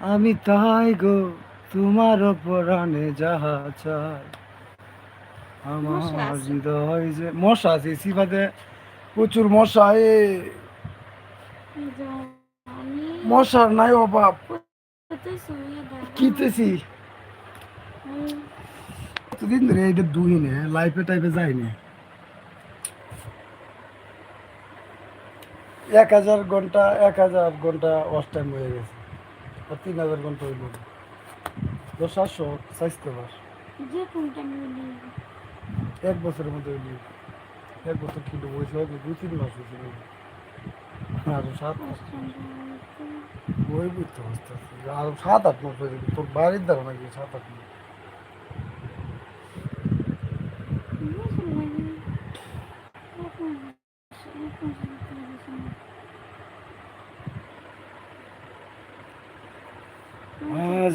আমি তাই গো তোমার পরাণে যাহা চাই। আমার। হৃদয় যে মশা আছে সিবাদে প্রচুর মশা এ। মশার নাই অভাব কিতেছি? কতদিন ধরে এটা দুই নে লাইফে টাইপে যায়নি এক হাজার ঘণ্টা এক হাজার ঘণ্টা ওয়াশ টাইম হয়ে গেছে। আর তিন হাজার ঘণ্টা হইল দশ সাতশো কোনটা মিলি এক বছরের মধ্যে হইল এক বছর কিন্তু বয়স হয়নি দুই তিন মাস হয়েছিল আর সাত মাস। বই বুঝতে বুঝতে আর সাত আট মাস হয়ে তোর বাড়ির দ্বারা নাকি সাত আট মাস?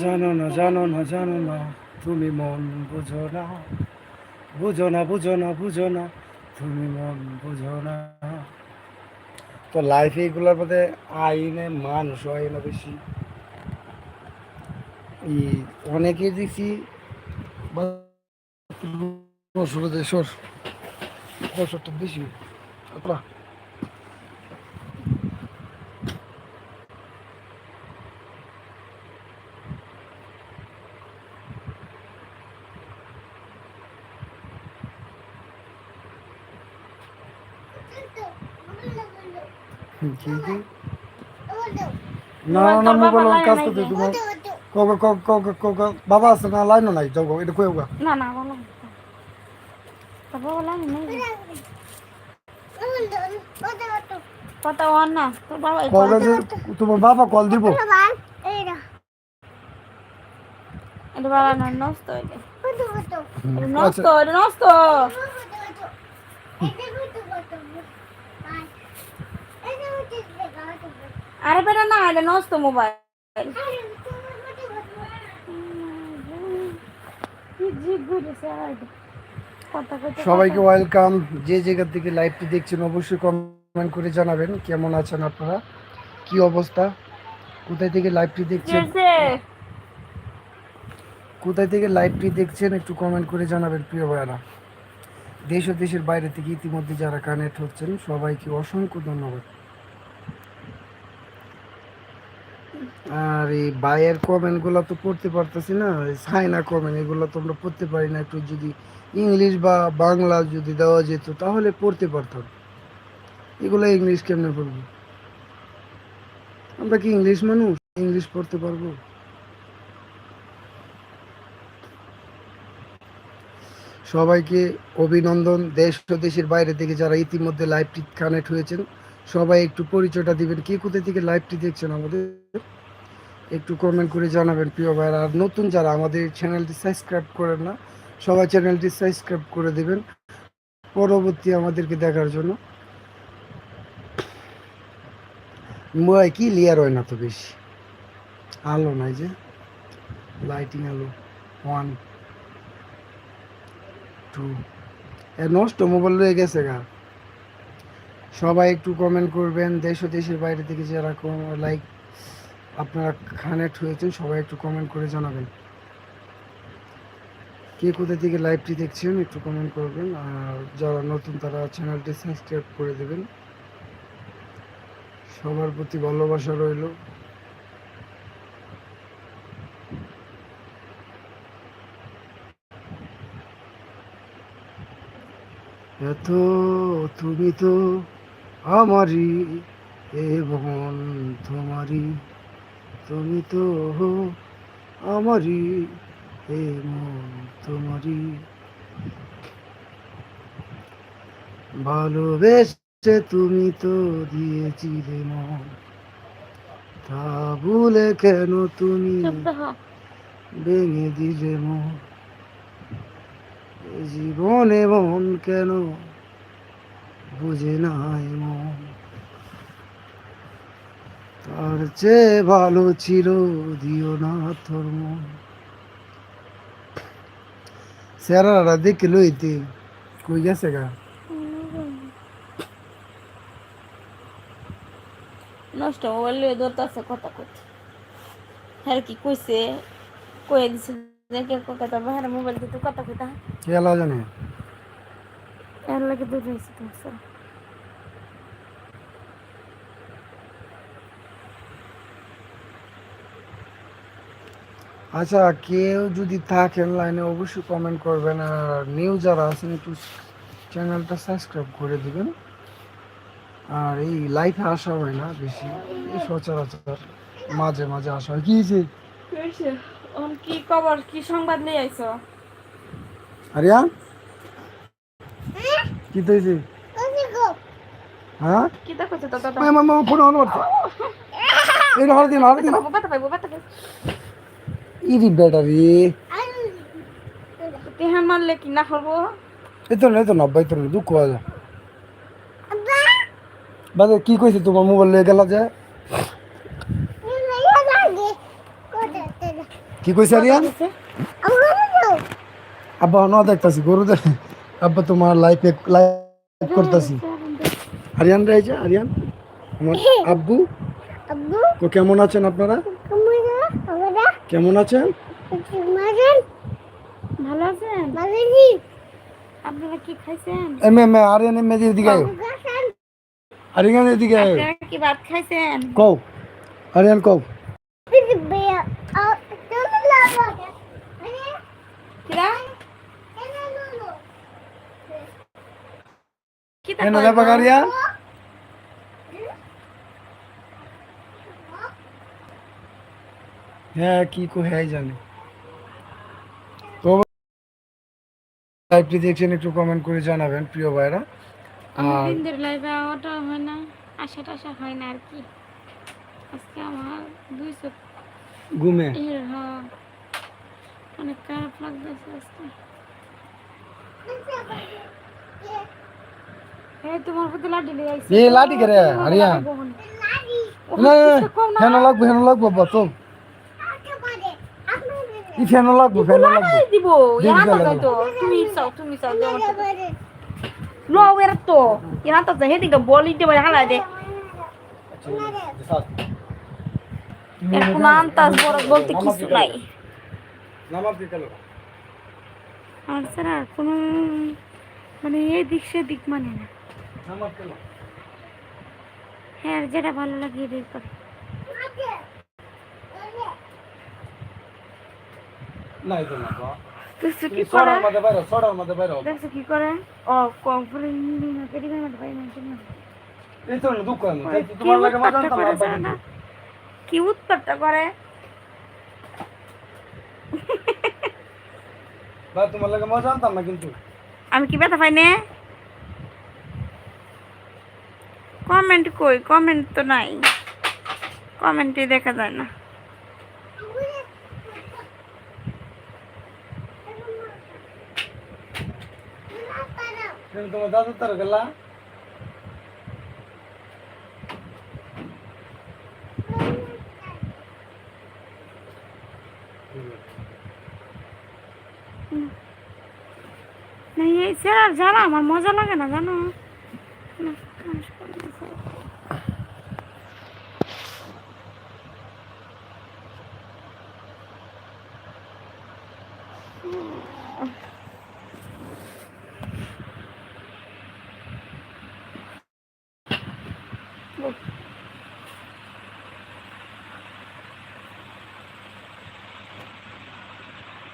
জানো না জানো না তুমি মন বুঝো না। বুঝো না বুঝো না বুঝো না, তুমি মন বুঝো না। তো লাইফে এগুলোর মধ্যে আইনে মানুষ হয় না বেশি। অনেকে দেখছি বছর সর বছরটা বেশি। না না কাজ করতে তোমার। বাবা আছে না লাইনও নাই যাও এটা কই গা। না না বলো। নেই। তোর বাবা তোমার বাবা কল দিব। এটা বাবা না নষ্ট এটা নষ্ট এটা নষ্ট। আরে বেটা না এটা নষ্ট মোবাইল সবাইকে ওয়েলকাম যে জায়গা থেকে লাইভটি দেখছেন অবশ্যই কমেন্ট করে জানাবেন কেমন আছেন আপনারা কি অবস্থা কোথায় থেকে লাইভটি দেখছেন? কোথায় থেকে লাইভটি দেখছেন একটু কমেন্ট করে জানাবেন প্রিয় ভাইয়ারা। দেশ ও দেশের বাইরে থেকে ইতিমধ্যে যারা কানেক্ট হচ্ছেন সবাইকে অসংখ্য ধন্যবাদ। এই বাইয়ের কমেন্টগুলো তো পড়তে পারতেছি না সাইনা কমেন্ট এগুলো তো আমরা পড়তে পারি না, একটু যদি ইংলিশ বা বাংলা যদি দেওয়া যেত তাহলে পড়তে পারতাম। এগুলো ইংলিশ কেমনে পড়ব? আমরা কি ইংলিশ মানুষ? ইংলিশ পড়তে পারব? সবাইকে অভিনন্দন, দেশ দেশের বাইরে থেকে যারা ইতিমধ্যে লাইভটি কানেক্ট হয়েছেন, সবাই একটু পরিচয়টা দিবেন। কে কোথা থেকে লাইভটি দেখছেন আমাদের? একটু কমেন্ট করে জানাবেন প্রিয় ভাইরা। আর নতুন যারা আমাদের চ্যানেলটি সাবস্ক্রাইব করেন না, সবাই চ্যানেলটি সাবস্ক্রাইব করে দেবেন। পরবর্তী আমাদেরকে দেখার জন্য। মোবাইল কি লিয়ার হয় না তো বেশি? আলো নাই যে। লাইটিং আলো। ওয়ান টু এ, নষ্ট মোবাইল রয়ে গেছে গা। সবাই একটু কমেন্ট করবেন। দেশ ও দেশের বাইরে থেকে যারা লাইক আপনারা কানেক্ট হয়েছেন, সবাই একটু কমেন্ট করে জানাবেন। কে কোথা থেকে লাইভটি দেখছেন, একটু কমেন্ট করবেন। আর যারা নতুন, তারা চ্যানেলটি সাবস্ক্রাইব করে দেবেন। সবার প্রতি ভালোবাসা রইল। এত তুমি তো আমারই এবং তোমারই। তুমি তো আমারই এ মন তোমারই। ভালোবেসে তুমি তো দিয়েছিলে মন তা ভুলে কেন তুমি ভেঙে দিলে মন? জীবনে মন কেন বুঝে নাই মন? তার চেয়ে ভালো ছিল দিও না তোর মন স্যারারা দেখে লইতে কই গেছে গা? নষ্ট মোবাইল লিয়ে ধরতে আছে কথা কথা হ্যাঁ কি কইছে? কয়ে দিছে যে কে কথা বাহারে মোবাইল দিতে কথা কইতা। খেলা জানে। এর লাগে দূর রয়েছে তো আচ্ছা কেউ যদি থাকেন লাইনে অবশ্যই কমেন্ট করবেন আর নিউ যারা আছেন একটু চ্যানেলটা সাবস্ক্রাইব করে দিবেন আর এই লাইফে আসা হয় না বেশি এই সচরাচর মাঝে মাঝে আসা হয় কি যে কি খবর কি সংবাদ নিয়ে আইছো আরিয়া কি তো হয়েছে হ্যাঁ কি দেখো তো দাদা মামা ফোন অন করতে এই হরে দিন হরে দিন বাবা বাবা পাইবো ইরি ব্যাটারি তেহান মারলে কি না করব এই তো না এই তো না আব্বা এই দুঃখ হয় বাদে কি কইছে তোমার মোবাইল লয়ে গেলা যে? কি কইছে আরিয়া? আব্বা ন দেখতাছি গরু দেখ আব্বা তোমার লাইফে লাইভ করতাছি। আরিয়ান রয়েছে আরিয়ান। আমার আব্বু। তো কেমন আছেন আপনারা? কেমন আছেন? ভালো আছেন? আপনারা কি খাইছেন? এম এম আরিয়ান এম এদিকে আয়ো। আরিয়ান এদিকে আয়ো। আপনারা কি ভাত খাইছেন? কও। আরিয়ান কও। কিরা? কি তা এনে হ্যাঁ কি কো হ্যাঁ জানে তো লাইভটি দেখছেন একটু কমেন্ট করে জানাবেন প্রিয় ভাইরা। আর দিন ধরে লাইভে আওয়াটা হয় না আশা টাশা হয় না আর কি। আজকে আমার দুইশো ঘুমে। এর হ্যাঁ অনেক খারাপ লাগতেছে আজকে। এই তোমার প্রতি লাঠি লিয়ে আইছি। এ লাঠি কে রে আরিয়ান না ফ্যান লাগবে ফ্যান লাগবে বাবা তো ই লাগবে লাগবে। দিব। তো তো তুমি চাও তুমি চাও দেও লো এর তো। ইয়ানা তো হেদি তো বলি দে। বলে হালা দে এখন আন্তাজ বড় বলতে কিছু নাই। নামাজ দিতে আর স্যার আর কোনো মানে এই দিক সেদিক মানে না। হ্যাঁ যেটা ভালো লাগে এটাই করে। না এটা না দেখছ কি করে? মধ্যে বাইরো সরার মধ্যে বাইরো। দেখছ কি করে? ও কম না পেটি করে ভাই না এই তো না দুঃখ আমি তোমার লাগে মজা? কিন্তু কি উৎপাতটা করে? বা তোমার লাগে মজা আনতাম না কিন্তু। আমি কি ব্যথা পাই না? কমেন্ট কই? কমেন্ট তো নাই। কমেন্টে দেখা যায় না। তার গেলা না। এই স্যার জানা আমার মজা লাগে না জানো? না,